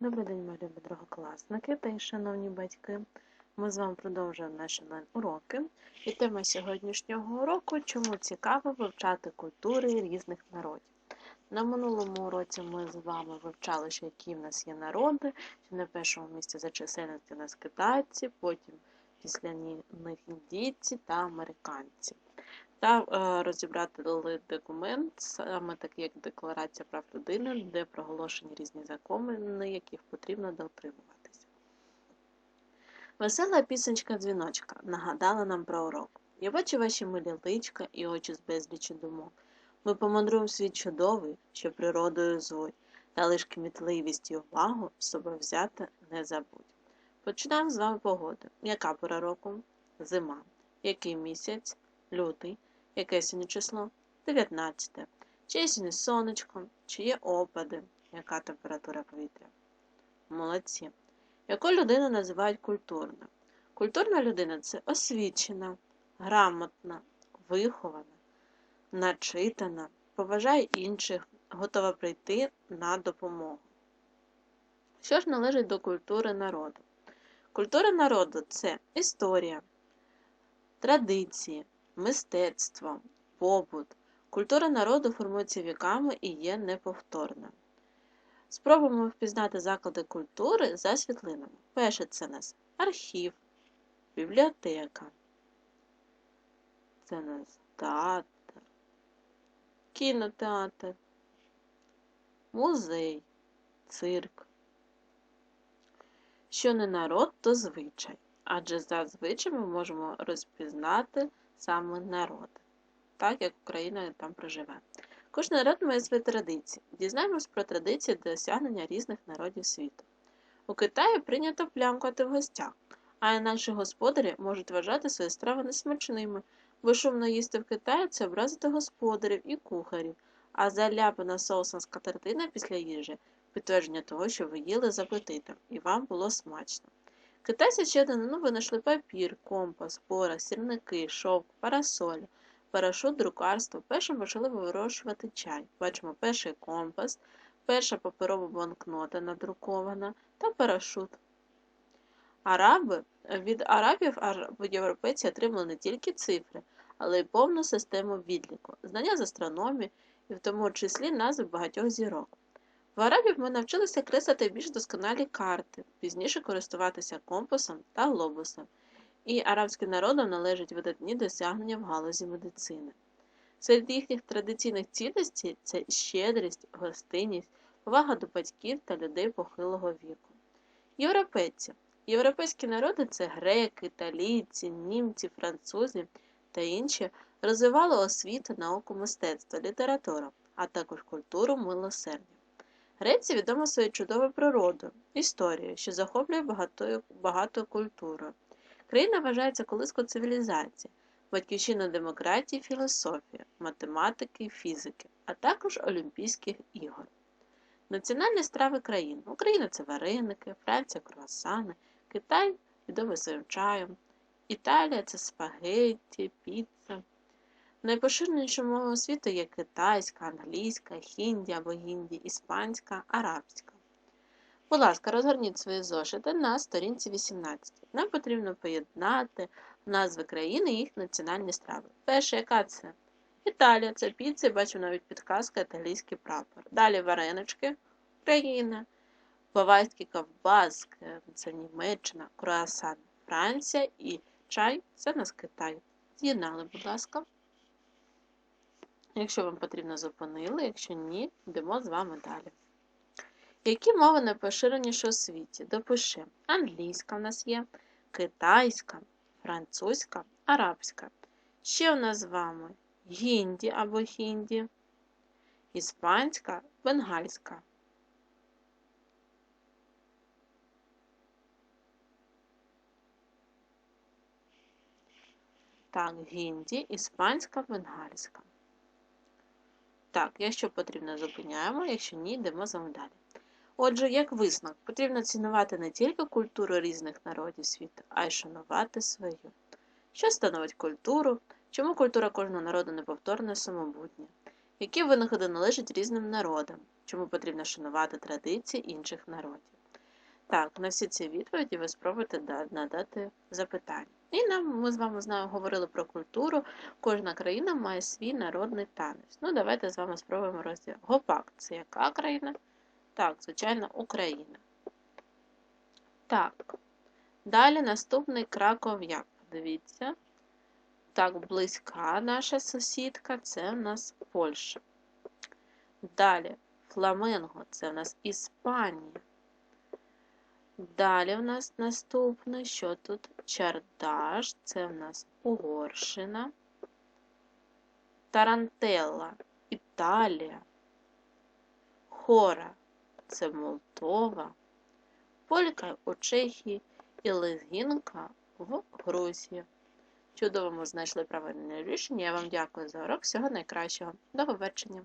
Добрий день, мої любі другокласники та й шановні батьки. Ми з вами продовжуємо наші уроки. І тема сьогоднішнього уроку чому цікаво вивчати культури різних народів. На минулому уроці ми з вами вивчали, що які в нас є народи, що на першому місці за чисельністю у нас китайці, потім після них індійці та американці. Та е, розібрати документ, саме такий як Декларація прав людини, де проголошені різні закони, яких потрібно дотримуватися. Весела пісенька дзвіночка нагадала нам про урок. Я бачу ваші милі личка і очі з безлічі думок. Ми помандруємо світ чудовий, що природою звуть, та лиш кмітливість і увагу з собою взяти не забудь. Починаємо з вами погоди. Яка пора року? Зима. Який місяць? Лютий. Яке сьогодні число? 19. Чи є сьогодні сонечко, чи є опади, яка температура повітря? Молодці. Яку людину називають культурна? Культурна людина це освічена, грамотна, вихована, начитана, поважає інших, готова прийти на допомогу. Що ж належить до культури народу? Культура народу це історія, традиції мистецтво, побут. Культура народу формується віками і є неповторною. Спробуємо впізнати заклади культури за світлинами. Перше це у нас архів, бібліотека. Це у нас театр, кінотеатр, музей, цирк. Що не народ, то звичай. Адже за ми можемо розпізнати саме народ, так як Україна там проживе. Кожен народ має свої традиції. Дізнаємось про традиції досягнення різних народів світу. У Китаї прийнято плямкати в гостях, а інакші господарі можуть вважати свої страви несмачними, бо шумно їсти в Китаї це образити господарів і кухарів, а заляпана соусом скатертина після їжі підтвердження того, що ви їли з апетитом, і вам було смачно. Китайці ще давно винайшли папір, компас, пора, сірники, шовк, парасоль, парашут, друкарство. Першим почали вирощувати чай. Бачимо перший компас, перша паперова банкнота надрукована та парашут. Араби від арабів європейці отримали не тільки цифри, але й повну систему відліку, знання з астрономії і в тому числі назви багатьох зірок. В арабів ми навчилися креслити більш досконалі карти, пізніше користуватися компасом та глобусом, і арабським народам належать видатні досягнення в галузі медицини. Серед їхніх традиційних цінностей це щедрість, гостинність, повага до батьків та людей похилого віку. Європейці. Європейські народи це греки, італійці, німці, французи та інші розвивали освіту, науку мистецтва, літературу, а також культуру милосердя. Греція відома своєю чудовою природою, історією, що захоплює багато, багато культурою. Країна вважається колискою цивілізації, батьківщиною демократії, філософії, математики фізики, а також Олімпійських ігор. Національні страви країн. Україна це вареники, Франція круасани, Китай відомий своїм чаєм, Італія це спагетті, піца. Найпоширенішою мовою світу є китайська, англійська, хінді або гінді, іспанська, арабська. Будь ласка, розгорніть свої зошити на сторінці 18. Нам потрібно поєднати назви країни і їх національні страви. Перша, яка це? Італія, це піци, бачу навіть підказка, італійський прапор. Далі варенички, Україна, Бавайські ковбаски, це Німеччина, круасан, Франція і чай це нас Китай. З'єднали, будь ласка. Якщо вам потрібно, зупинили, якщо ні, йдемо з вами далі. Які мови найпоширеніше у світі? Допиши. Англійська в нас є, китайська, французька, арабська. Ще у нас з вами гінді або хінді, іспанська, бенгальська. Так, гінді, іспанська, бенгальська. Так, якщо потрібно, зупиняємо, якщо ні, йдемо з вами далі. Отже, як висновок, потрібно цінувати не тільки культуру різних народів світу, а й шанувати свою. Що становить культуру? Чому культура кожного народу неповторна самобутня? Які винаходи належать різним народам? Чому потрібно шанувати традиції інших народів? Так, на всі ці відповіді ви спробуйте надати запитання. І нам ми з вами знаю, говорили про культуру. Кожна країна має свій народний танець. Ну, давайте з вами спробуємо розділ. Гопак це яка країна? Так, звичайно, Україна. Так. Далі наступний краков'як. Дивіться. Так, близька наша сусідка це в нас Польща. Далі фламенго це в нас Іспанія. Далі в нас наступне, що тут? Чардаш, це в нас Угорщина. Тарантелла, Італія. Хора це Молдова. Полька у Чехії і Лезгінка в Грузії. Чудово ми знайшли правильне рішення. Я вам дякую за урок. Всього найкращого. До побачення.